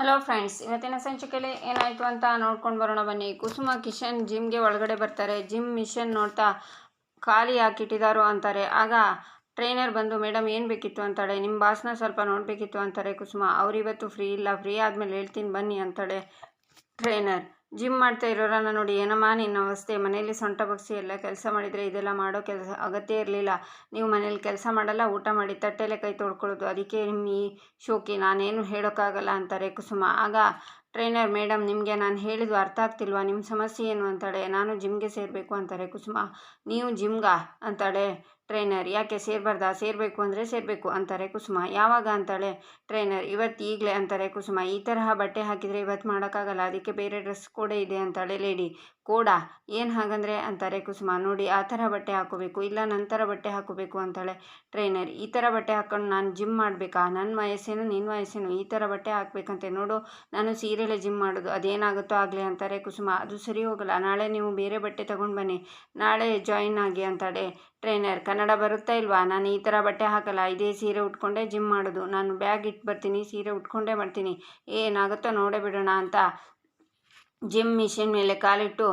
Hello friends ಇವತ್ತಿನ ಸಂಚಿಕೆಯಲ್ಲಿ ಏನಾಯಿತು ಅಂತ ನೋಡ್ಕೊಂಡು ಬರೋಣ ಬನ್ನಿ. ಕುಸುಮ ಕಿಶನ್ ಜಿಮ್ಗೆ ಒಳಗಡೆ ಬರ್ತಾರೆ. ಜಿಮ್ ಮಿಷನ್ ನೋಡ್ತಾ ಖಾಲಿ ಹಾಕಿಟ್ಟಿದ್ದಾರೋ ಅಂತಾರೆ. ಆಗ ಟ್ರೈನರ್ ಬಂದು ಮೇಡಮ್ ಏನು ಬೇಕಿತ್ತು? ಅಂತಾಳೆ. ನಿಮ್ಮ ಬಾಸ್ನ ಸ್ವಲ್ಪ ನೋಡಬೇಕಿತ್ತು ಅಂತಾರೆ ಕುಸುಮ. ಅವರಿವತ್ತು ಫ್ರೀ ಇಲ್ಲ. ಫ್ರೀ ಆದಮೇಲೆ ಹೇಳ್ತೀನಿ ಬನ್ನಿ ಅಂತಾಳೆ ಟ್ರೈನರ್ ಜಿಮ್ ಮಾಡ್ತಾ ಇರೋರನ್ನ ನೋಡಿ, ಏನಮ್ಮ ನಿನ್ನ ಅವಸ್ಥೆ, ಮನೆಯಲ್ಲಿ ಸೊಂಟ ಬಗ್ಸಿ ಎಲ್ಲ ಕೆಲಸ ಮಾಡಿದರೆ ಇದೆಲ್ಲ ಮಾಡೋ ಕೆಲಸ ಅಗತ್ಯ ಇರಲಿಲ್ಲ. ನೀವು ಮನೇಲಿ ಕೆಲಸ ಮಾಡಲ್ಲ, ಊಟ ಮಾಡಿ ತಟ್ಟೆಲೆ ಕೈ ತೊಳ್ಕೊಳ್ಳೋದು. ಅದಕ್ಕೆ ನಿಮ್ಮ ಈ ಶೋಕಿ, ನಾನೇನು ಹೇಳೋಕ್ಕಾಗಲ್ಲ ಅಂತಾರೆ ಕುಸುಮ. ಆಗ ಟ್ರೈನರ್ ಮೇಡಮ್ ನಿಮಗೆ ನಾನು ಹೇಳಿದ್ದು ಅರ್ಥ ಆಗ್ತಿಲ್ವಾ? ನಿಮ್ಮ ಸಮಸ್ಯೆ ಏನು ಅಂತಾಳೆ. ನಾನು ಜಿಮ್ಗೆ ಸೇರಬೇಕು ಅಂತಾರೆ. ಕುಸುಮ, ನೀವು ಜಿಮ್ಗಾ ಅಂತಾಳೆ ಟ್ರೈನರ್. ಯಾಕೆ ಸೇರಬಾರ್ದಾ? ಸೇರಬೇಕು ಅಂದರೆ ಸೇರಬೇಕು ಅಂತಾರೆ ಕುಸುಮ. ಯಾವಾಗ ಅಂತಾಳೆ ಟ್ರೈನರ್? ಇವತ್ತು ಈಗಲೇ ಅಂತಾರೆ ಕುಸುಮ. ಈ ತರಹ ಬಟ್ಟೆ ಹಾಕಿದರೆ ಇವತ್ತು ಮಾಡೋಕ್ಕಾಗಲ್ಲ. ಅದಕ್ಕೆ ಬೇರೆ ಡ್ರೆಸ್ ಕೂಡ ಇದೆ ಅಂತಾಳೆ ಲೇಡಿ. ಕೋಡಾ? ಏನು ಹಾಗಂದರೆ ಅಂತಾರೆ ಕುಸುಮ, ನೋಡಿ, ಆ ಥರ ಬಟ್ಟೆ ಹಾಕೋಬೇಕು. ಇಲ್ಲ ನಂತರ ಬಟ್ಟೆ ಹಾಕೋಬೇಕು ಅಂತಾಳೆ ಟ್ರೈನರ್. ಈ ಥರ ಬಟ್ಟೆ ಹಾಕ್ಕೊಂಡು ನಾನು ಜಿಮ್ ಮಾಡಬೇಕಾ? ನನ್ನ ವಯಸ್ಸೇನು ನಿನ್ನ ವಯಸ್ಸೇನು ಈ ಥರ ಬಟ್ಟೆ ಹಾಕ್ಬೇಕಂತೆ. ನೋಡು, ನಾನು ಸೀರೆಲೆ ಜಿಮ್ ಮಾಡೋದು, ಅದೇನಾಗುತ್ತೋ ಆಗಲಿ ಅಂತಾರೆ ಕುಸುಮ. ಅದು ಸರಿ ಹೋಗಲ್ಲ. ನಾಳೆ ನೀವು ಬೇರೆ ಬಟ್ಟೆ ತಗೊಂಡು ಬನ್ನಿ. ನಾಳೆ ಜಾಯಿನ್ ಆಗಿ ಅಂತಾಳೆ ಟ್ರೈನರ್ ಕನ್ನಡ ಬರುತ್ತಾ ಇಲ್ವಾ? ನಾನು ಈ ಥರ ಬಟ್ಟೆ ಹಾಕಲ್ಲ. ಇದೇ ಸೀರೆ ಉಟ್ಕೊಂಡೇ ಜಿಮ್ ಮಾಡೋದು. ನಾನು ಬ್ಯಾಗ್ ಇಟ್ಟು ಬರ್ತೀನಿ, ಸೀರೆ ಉಟ್ಕೊಂಡೇ ಮಾಡ್ತೀನಿ ಏನಾಗುತ್ತೋ ನೋಡೇ ಬಿಡೋಣ ಅಂತ. ಜಿಮ್ ಮಿಷಿನ್ ಮೇಲೆ ಕಾಲಿಟ್ಟು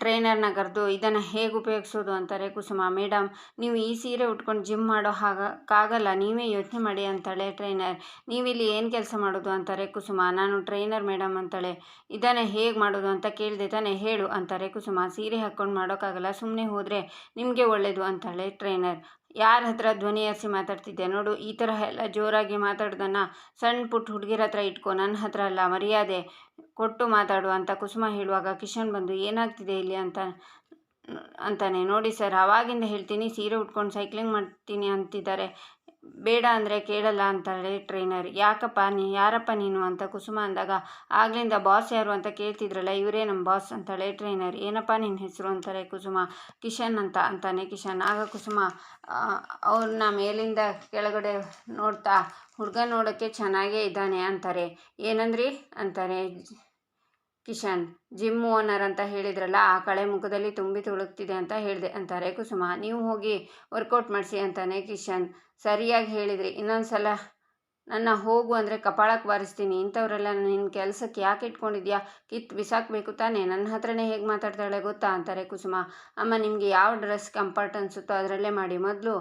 ಟ್ರೈನರ್ನ ಕರೆದು ಇದನ್ನು ಹೇಗೆ ಉಪಯೋಗಿಸೋದು ಅಂತಾರೆ, ಕುಸುಮ ಮೇಡಮ್ ನೀವು ಈ ಸೀರೆ ಉಟ್ಕೊಂಡು ಜಿಮ್ ಮಾಡೋ ಹಾಗಕ್ಕಾಗಲ್ಲ ನೀವೇ ಯೋಚನೆ ಮಾಡಿ ಅಂತಾಳೆ ಟ್ರೈನರ್. ನೀವಿಲ್ಲಿ ಏನು ಕೆಲಸ ಮಾಡೋದು? ಅಂತಾರೆ, ಕುಸುಮ, ನಾನು ಟ್ರೈನರ್ ಮೇಡಮ್ ಅಂತಾಳೆ. ಇದನ್ನು ಹೇಗೆ ಮಾಡೋದು ಅಂತ ಕೇಳಿದೆ ತಾನೇ, ಹೇಳು ಅಂತಾರೆ, ಕುಸುಮ, ಸೀರೆ ಹಾಕ್ಕೊಂಡು ಮಾಡೋಕ್ಕಾಗಲ್ಲ ಸುಮ್ಮನೆ ಹೋದರೆ ನಿಮಗೆ ಒಳ್ಳೆಯದು ಅಂತಾಳೆ ಟ್ರೈನರ್. ಯಾರ ಹತ್ರ ಧ್ವನಿ ಹರಿಸಿ ಮಾತಾಡ್ತಿದ್ದೆ ನೋಡು, ಈ ಥರ ಎಲ್ಲ ಜೋರಾಗಿ ಮಾತಾಡ್ದನ್ನ ಸಣ್ಣ ಪುಟ್ಟ ಹುಡುಗಿರ ಹತ್ರ ಇಟ್ಕೊ ನನ್ನ ಹತ್ರ ಅಲ್ಲ, ಮರ್ಯಾದೆ. ಕೊಟ್ಟು ಮಾತಾಡು ಅಂತ ಕುಸುಮ ಹೇಳುವಾಗ ಕಿಶನ್ ಬಂದು, ಏನಾಗ್ತಿದೆ ಇಲ್ಲಿ ಅಂತ, ಅಂತಾನೆ. ನೋಡಿ ಸರ್ ಅವಾಗಿಂದ ಹೇಳ್ತೀನಿ, ಸೀರೆ ಉಟ್ಕೊಂಡು ಸೈಕ್ಲಿಂಗ್ ಮಾಡ್ತೀನಿ ಅಂತಿದ್ದಾರೆ. ಬೇಡ ಅಂದರೆ ಕೇಳಲ್ಲ ಅಂತಾಳೆ ಟ್ರೈನರ್ ಯಾಕಪ್ಪ ನೀ, ಯಾರಪ್ಪ ನೀನು ಅಂತ ಕುಸುಮ ಅಂದಾಗ, ಆಗ್ಲಿಂದ ಬಾಸ್ ಯಾರು ಅಂತ ಕೇಳ್ತಿದ್ರಲ್ಲ, ಇವರೇ ನಮ್ಮ ಬಾಸ್ ಅಂತಾಳೆ ಟ್ರೈನರ್ ಏನಪ್ಪ ನಿನ್ನ ಹೆಸರು ಅಂತಾರೆ ಕುಸುಮ? ಕಿಶನ್ ಅಂತ ಅಂತಾನೆ ಕಿಶನ್. ಆಗ ಕುಸುಮ ಅವ್ರನ್ನ ಮೇಲಿಂದ ಕೆಳಗಡೆ ನೋಡ್ತಾ, ಹುಡುಗ ನೋಡೋಕ್ಕೆ ಚೆನ್ನಾಗೇ ಇದ್ದಾನೆ ಅಂತಾರೆ. ಏನಂದ್ರಿ? ಅಂತಾರೆ ಕಿಶನ್, ಜಿಮ್ ಓನರ್ ಅಂತ ಹೇಳಿದ್ರಲ್ಲ, ಆ ಕಳೆ ಮುಖದಲ್ಲಿ ತುಂಬಿ ತುಳುಕ್ತಿದೆ ಅಂತ ಹೇಳಿದೆ ಅಂತಾರೆ ಕುಸುಮ. ನೀವು ಹೋಗಿ ವರ್ಕೌಟ್ ಮಾಡಿಸಿ ಅಂತಾನೆ ಕಿಶನ್. ಸರಿಯಾಗಿ ಹೇಳಿದ್ರಿ. ಇನ್ನೊಂದು ಸಲ ನನ್ನ ಹೋಗು ಅಂದರೆ ಕಪಾಳಕ್ಕೆ ಬಾರಿಸ್ತೀನಿ ಇಂಥವರೆಲ್ಲ ನಿನ್ನ ಕೆಲಸಕ್ಕೆ ಯಾಕೆ ಇಟ್ಕೊಂಡಿದ್ಯಾ? ಕಿತ್ತು ಬಿಸಾಕಬೇಕು ತಾನೇ. ನನ್ನ ಹತ್ರನೇ ಹೇಗೆ ಮಾತಾಡ್ತಾಳೆ ಗೊತ್ತಾ ಅಂತಾರೆ ಕುಸುಮ. ಅಮ್ಮ, ನಿಮಗೆ ಯಾವ ಡ್ರೆಸ್ ಕಂಫರ್ಟ್ ಅನಿಸುತ್ತೋ ಅದರಲ್ಲೇ ಮಾಡಿ. ಮೊದಲು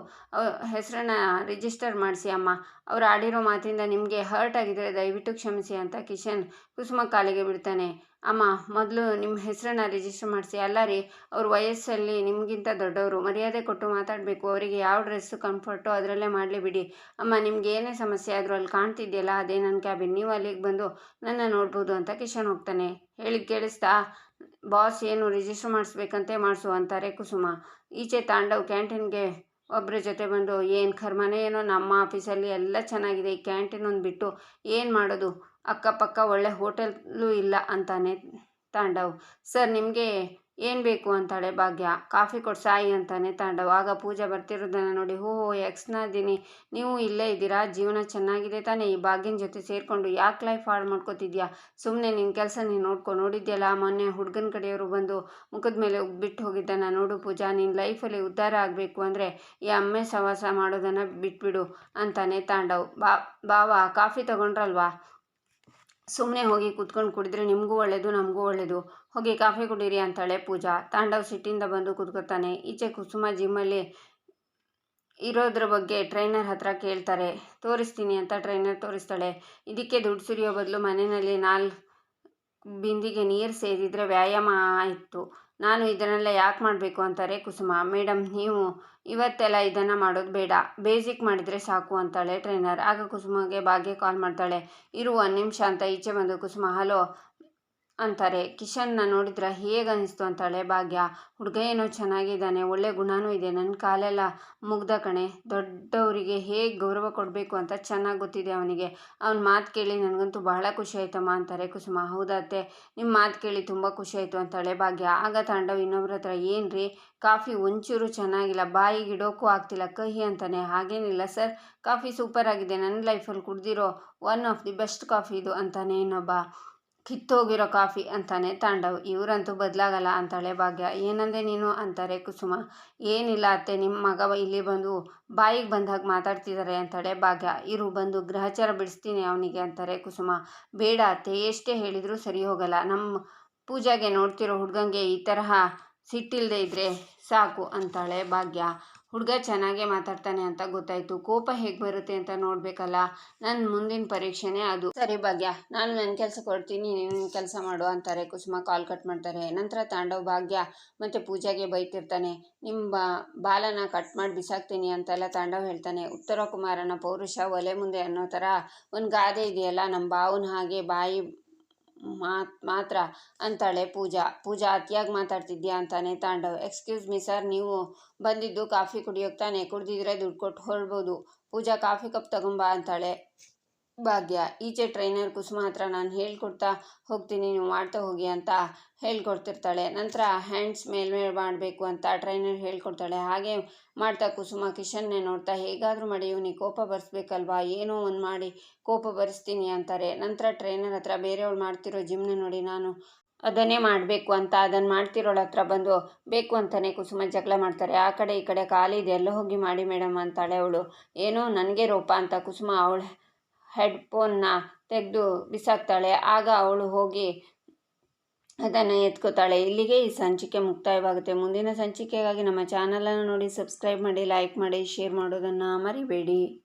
ಹೆಸರನ್ನ ರಿಜಿಸ್ಟರ್ ಮಾಡಿಸಿ ಅಮ್ಮ. ಅವ್ರು ಆಡಿರೋ ಮಾತಿಂದ ನಿಮಗೆ ಹರ್ಟ್ ಆಗಿದ್ದರೆ ದಯವಿಟ್ಟು ಕ್ಷಮಿಸಿ ಅಂತ ಕಿಶನ್ ಕುಸುಮ ಕಾಲಿಗೆ ಬಿಡ್ತಾನೆ. ಅಮ್ಮ, ಮೊದಲು ನಿಮ್ಮ ಹೆಸರನ್ನ ರಿಜಿಸ್ಟರ್ ಮಾಡಿಸಿ. ಅಲ್ಲ ರೀ, ಅವ್ರ ವಯಸ್ಸಲ್ಲಿ ನಿಮಗಿಂತ ದೊಡ್ಡವರು. ಮರ್ಯಾದೆ ಕೊಟ್ಟು ಮಾತಾಡಬೇಕು. ಅವರಿಗೆ ಯಾವ ಡ್ರೆಸ್ಸು ಕಂಫರ್ಟು ಅದರಲ್ಲೇ ಮಾಡಲಿ ಬಿಡಿ. ಅಮ್ಮ, ನಿಮ್ಗೆ ಏನೇ ಸಮಸ್ಯೆ ಆದರೂ ಅಲ್ಲಿ ಕಾಣ್ತಿದೆಯಲ್ಲ, ಅದೇ ನನ್ನ ಕ್ಯಾಬಿನ್ ನೀವು ಅಲ್ಲಿಗೆ ಬಂದು ನನ್ನ ನೋಡ್ಬೋದು ಅಂತ ಕಿಶನ್ ಹೋಗ್ತಾನೆ. ಹೇಳಿ, ಕೇಳಿಸ್ತಾ? ಬಾಸ್, ಏನು ರಿಜಿಸ್ಟರ್ ಮಾಡಿಸ್ಬೇಕಂತೆ ಮಾಡಿಸು ಅಂತಾರೆ ಕುಸುಮ. ಈಚೆ ತಾಂಡವ್ ಕ್ಯಾಂಟೀನ್ಗೆ ಒಬ್ಬರ ಜೊತೆ ಬಂದು ಏನು ಕರ್ಮನೇ ಏನೋ ನಮ್ಮ ಆಫೀಸಲ್ಲಿ ಎಲ್ಲ ಚೆನ್ನಾಗಿದೆ, ಈ ಕ್ಯಾಂಟೀನ್ ಒಂದು ಬಿಟ್ಟು ಏನು ಮಾಡೋದು? ಅಕ್ಕಪಕ್ಕ ಒಳ್ಳೆ ಹೋಟೆಲ್ಲೂ ಇಲ್ಲ ಅಂತಾನೆ ತಾಂಡವ್. ಸರ್, ನಿಮಗೆ ಏನು ಬೇಕು ಅಂತಾಳೆ ಭಾಗ್ಯ. ಕಾಫಿ ಕೊಟ್ಟು ಸಾಯಿ ಅಂತಾನೆ ತಾಂಡವ. ಆಗ ಪೂಜಾ ಬರ್ತಿರೋದನ್ನು ನೋಡಿ, ಹೋ ಎಕ್ಸ್ನ ದಿನಿ ನೀವು ಇಲ್ಲೇ ಇದ್ದೀರಾ? ಜೀವನ ಚೆನ್ನಾಗಿದೆ ತಾನೇ? ಈ ಭಾಗ್ಯನ ಜೊತೆ ಸೇರಿಕೊಂಡು ಯಾಕೆ ಲೈಫ್ ಹಾಳು ಮಾಡ್ಕೋತಿದ್ಯಾ? ಸುಮ್ಮನೆ ನಿನ್ನ ಕೆಲಸ ನೀನು ನೋಡ್ಕೊ, ನೋಡಿದ್ಯಲ್ಲ? ಮೊನ್ನೆ ಹುಡುಗನ ಕಡೆಯವರು ಬಂದು ಮುಖದ ಮೇಲೆ ಬಿಟ್ಟು ಹೋಗಿದ್ದಾನ ನೋಡು ಪೂಜಾ. ನಿನ್ನ ಲೈಫಲ್ಲಿ ಉದ್ಧಾರ ಆಗಬೇಕು ಅಂದರೆ ಈ ಅಮ್ಮೆ ಸವಾಸ ಮಾಡೋದನ್ನು ಬಿಟ್ಬಿಡು ಅಂತಾನೆ ತಾಂಡವ್. ಬಾ ಬಾವಾ ಕಾಫಿ ತಗೊಂಡ್ರಲ್ವಾ? ಸುಮ್ಮನೆ ಹೋಗಿ ಕುತ್ಕೊಂಡು ಕುಡಿದ್ರೆ ನಿಮಗೂ ಒಳ್ಳೆಯದು ನಮಗೂ ಒಳ್ಳೆಯದು ಹೋಗಿ ಕಾಫಿ ಕುಡೀರಿ ಅಂತಾಳೆ ಪೂಜಾ. ತಾಂಡವ್ ಸಿಟ್ಟಿಂದ ಬಂದು ಕುತ್ಕೋತಾನೆ ಈಚೆ ಕುಸುಮ ಜಿಮ್ಮಲ್ಲಿ ಇರೋದ್ರ ಬಗ್ಗೆ ಟ್ರೈನರ್ ಹತ್ರ ಕೇಳ್ತಾರೆ. ತೋರಿಸ್ತೀನಿ ಅಂತ ಟ್ರೈನರ್ ತೋರಿಸ್ತಾಳೆ. ಇದಕ್ಕೆ ದುಡ್ಡು ಸುರಿಯೋ ಬದಲು ಮನೆಯಲ್ಲಿ ನಾಲ್ಕು ಬಿಂದಿಗೆ ನೀರು ಸೇದಿದ್ರೆ ವ್ಯಾಯಾಮ ಆಯಿತು. ನಾನು ಇದನ್ನೆಲ್ಲ ಯಾಕೆ ಮಾಡಬೇಕು ಅಂತಾರೆ ಕುಸುಮ. ಮೇಡಮ್ ನೀವು ಇವತ್ತೆಲ್ಲ ಇದನ್ನು ಮಾಡೋದು ಬೇಡ. ಬೇಸಿಕ್ ಮಾಡಿದರೆ ಸಾಕು ಅಂತಾಳೆ ಟ್ರೈನರ್. ಆಗ ಕುಸುಮಗೆ ಭಾಗ್ಯ ಕಾಲ್ ಮಾಡ್ತಾಳೆ. ಇರು ಒಂದು ನಿಮಿಷ ಅಂತ ಈಚೆ ಬಂದು ಕುಸುಮ, ಹಲೋ ಅಂತಾರೆ. ಕಿಶನ್ನ ನೋಡಿದ್ರೆ ಹೇಗೆ ಅನಿಸ್ತು ಅಂತಾಳೆ ಭಾಗ್ಯ. ಹುಡುಗ ಏನೋ ಚೆನ್ನಾಗಿದ್ದಾನೆ, ಒಳ್ಳೆ ಗುಣನೂ ಇದೆ. ನನ್ನ ಕಾಲೆಲ್ಲ ಮುಗ್ದ ಕಣೆ. ದೊಡ್ಡವರಿಗೆ ಹೇಗೆ ಗೌರವ ಕೊಡಬೇಕು ಅಂತ ಚೆನ್ನಾಗಿ ಗೊತ್ತಿದೆ ಅವನಿಗೆ. ಅವನ ಮಾತು ಕೇಳಿ ನನಗಂತೂ ಬಹಳ ಖುಷಿ ಆಯ್ತಮ್ಮ ಅಂತಾರೆ ಕುಸುಮ. ಹೌದತ್ತೆ ನಿಮ್ಮ ಮಾತು ಕೇಳಿ ತುಂಬ ಖುಷಿ ಆಯಿತು ಅಂತಾಳೆ ಭಾಗ್ಯ. ಆಗ ತಾಂಡವ್ ಇನ್ನೊಬ್ರ ಹತ್ರ, ಏನು ಕಾಫಿ ಒಂಚೂರು ಚೆನ್ನಾಗಿಲ್ಲ. ಬಾಯಿಗೆ ಇಡೋಕ್ಕೂ ಆಗ್ತಿಲ್ಲ. ಕಹಿ ಅಂತಾನೆ. ಹಾಗೇನಿಲ್ಲ ಸರ್. ಕಾಫಿ ಸೂಪರ್ ಆಗಿದೆ. ನನ್ನ ಲೈಫಲ್ಲಿ ಕುಡ್ದಿರೋ one of the best coffee ಇದು ಅಂತಾನೆ ಇನ್ನೊಬ್ಬ. ಕಿತ್ತೋಗಿರೋ ಕಾಫಿ ಅಂತಾನೆ ತಾಂಡವ್. ಇವರಂತೂ ಬದಲಾಗಲ್ಲ ಅಂತಾಳೆ ಭಾಗ್ಯ. ಏನಂದೆ ನೀನು? ಅಂತಾರೆ ಕುಸುಮ. ಏನಿಲ್ಲ ಅತ್ತೆ ನಿಮ್ಮ ಮಗ ಇಲ್ಲಿ ಬಂದು ಬಾಯಿಗೆ ಬಂದಾಗ ಮಾತಾಡ್ತಿದ್ದಾರೆ ಅಂತಾಳೆ ಭಾಗ್ಯ. ಇರು, ಬಂದು ಗ್ರಹಚಾರ ಬಿಡಿಸ್ತೀನಿ ಅವನಿಗೆ, ಅಂತಾರೆ ಕುಸುಮ. ಬೇಡ ಅತ್ತೆ, ಎಷ್ಟೇ ಹೇಳಿದರೂ ಸರಿ ಹೋಗಲ್ಲ. ನಮ್ಮ ಪೂಜಾಗೆ ನೋಡ್ತಿರೋ ಹುಡುಗಂಗೆ ಈ ತರಹ ಸಿಟ್ಟಿಲ್ಲದೆ ಇದ್ರೆ ಸಾಕು, ಅಂತಾಳೆ ಭಾಗ್ಯ. ಹುಡುಗ ಚೆನ್ನಾಗೇ ಮಾತಾಡ್ತಾನೆ ಅಂತ ಗೊತ್ತಾಯ್ತು. ಕೋಪ ಹೇಗೆ ಬರುತ್ತೆ ಅಂತ ನೋಡಬೇಕಲ್ಲ? ನನ್ನ ಮುಂದಿನ ಪರೀಕ್ಷೆನೇ ಅದು. ಸರಿ ಭಾಗ್ಯ, ನಾನು ನನ್ನ ಕೆಲಸ ಕೊಡ್ತೀನಿ, ನೀನು ಕೆಲಸ ಮಾಡು ಅಂತಾರೆ. ಕುಸುಮ ಕಾಲ್ ಕಟ್ ಮಾಡ್ತಾರೆ. ನಂತರ ತಾಂಡವ್ ಭಾಗ್ಯ ಮತ್ತು ಪೂಜಾಗೆ ಬೈತಿರ್ತಾನೆ. ನಿಮ್ಮ ಬಾಲನ ಕಟ್ ಮಾಡಿ ಬಿಸಾಕ್ತೀನಿ ಅಂತೆಲ್ಲ ತಾಂಡವ್ ಹೇಳ್ತಾನೆ. ಉತ್ತರ ಕುಮಾರನ ಪೌರುಷ ಒಲೆ ಮುಂದೆ ಅನ್ನೋ ಥರ ಒಂದು ಗಾದೆ ಇದೆಯಲ್ಲ? ನಮ್ಮ ಬಾವನ ಹಾಗೆ ಬಾಯಿ ಮಾತ್, ಮಾತ್ರ ಅಂತಾಳೆ ಪೂಜಾ. ಪೂಜಾ, ಅತಿಯಾಗಿ ಮಾತಾಡ್ತಿದ್ಯಾ ಅಂತಾನೆ ತಾಂಡವ್. ಎಕ್ಸ್ಕ್ಯೂಸ್ ಮಿ ಸರ್ ನೀವು ಬಂದಿದ್ದು ಕಾಫಿ ಕುಡಿಯೋಕೆ ತಾನೆ? ಕುಡ್ದಿದ್ರೆ ದುಡ್ಡು ಕೊಟ್ಟು ಹೊರಡ್ಬೋದು ಪೂಜಾ, ಕಾಫಿ ಕಪ್ ತಗೊಂಬಾ ಅಂತಾಳೆ. ಭಾಗ್ಯ, ಈಚೆ ಟ್ರೈನರ್ ಕುಸುಮ ಹತ್ರ ನಾನು ಹೇಳ್ಕೊಡ್ತಾ ಹೋಗ್ತೀನಿ, ನೀವು ಮಾಡ್ತಾ ಹೋಗಿ ಅಂತ ಹೇಳ್ಕೊಡ್ತಿರ್ತಾಳೆ. ನಂತರ ಹ್ಯಾಂಡ್ಸ್ ಮೇಲ್ಮೇಲೆ ಮಾಡಬೇಕು ಅಂತ ಟ್ರೈನರ್ ಹೇಳ್ಕೊಡ್ತಾಳೆ. ಹಾಗೆ ಮಾಡ್ತಾ ಕುಸುಮ ಕಿಶನ್ನೇ ನೋಡ್ತಾ, ಹೇಗಾದರೂ ಮಾಡಿ, ಇವನಿಗೆ ಕೋಪ ಬರ್ಸ್ಬೇಕಲ್ವಾ? ಏನೋ ಒಂದು ಮಾಡಿ ಕೋಪ ಬರೆಸ್ತೀನಿ ಅಂತಾರೆ. ನಂತರ ಟ್ರೈನರ್ ಹತ್ರ ಬೇರೆಯವ್ಳು ಮಾಡ್ತಿರೋ ಜಿಮ್ನ ನೋಡಿ ನಾನು ಅದನ್ನೇ ಮಾಡಬೇಕು ಅಂತ ಅದನ್ನು ಮಾಡ್ತಿರೋಳ ಹತ್ರ ಬಂದು ಬೇಕು ಅಂತಲೇ ಕುಸುಮ ಜಗಳ ಮಾಡ್ತಾರೆ. ಆ ಕಡೆ ಈ ಕಡೆ ಖಾಲಿ ಇದೆ ಎಲ್ಲ ಹೋಗಿ ಮಾಡಿ ಮೇಡಮ್ ಅಂತಾಳೆ ಅವಳು. ಏನೋ ನನಗೆ ರೋಪ ಅಂತ ಕುಸುಮ ಅವಳ ಹೆಡ್ಫೋನ್ನ ತೆಗೆದು ಬಿಸಾಕ್ತಾಳೆ. ಆಗ ಅವಳು ಹೋಗಿ ಅದನ್ನು ಎತ್ಕೋತಾಳೆ. ಇಲ್ಲಿಗೆ ಈ ಸಂಚಿಕೆ ಮುಕ್ತಾಯವಾಗುತ್ತೆ. ಮುಂದಿನ ಸಂಚಿಕೆಗಾಗಿ ನಮ್ಮ ಚಾನಲನ್ನು ನೋಡಿ, ಸಬ್ಸ್ಕ್ರೈಬ್ ಮಾಡಿ, ಲೈಕ್ ಮಾಡಿ, ಶೇರ್ ಮಾಡೋದನ್ನು ಮರಿಬೇಡಿ.